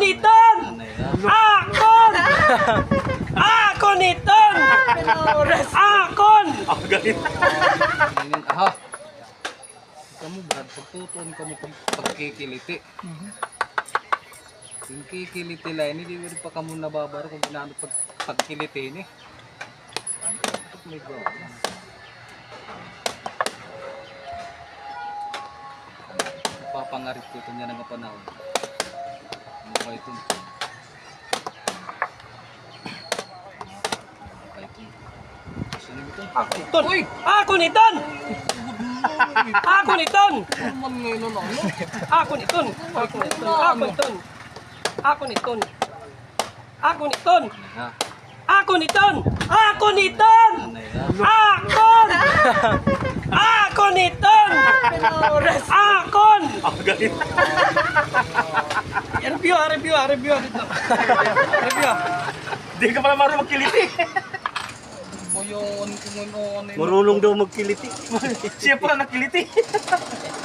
niton! Akon! Akon niton! Akon! Ako. Ganyan, aha. Kamu Brad, pagtutuon ka mo pag pagkikiliti. Yung kikiliti lang, hindi mo rin pa kamo nababaro kung ginamit pag pagkiliti ni. Oh my God. Papangarit ko ito niya ng panahon. Ano ba ito? Ano ba ito? Sino ito? Akon niton! Akon niton! Akon niton! Ngayon ano? Akon niton! Akon niton! Akon niton! Akon niton! Akon niton! Akon niton! Akon niton! Ano? Akon! Akon niton! Akon! Ako galit. Review, ah, review, ah, review ah, dito. Review. ah. Hindi ka pala marunong magkiliti. Boyon, kung ano. Marunong daw magkiliti. Siya pala nakiliti.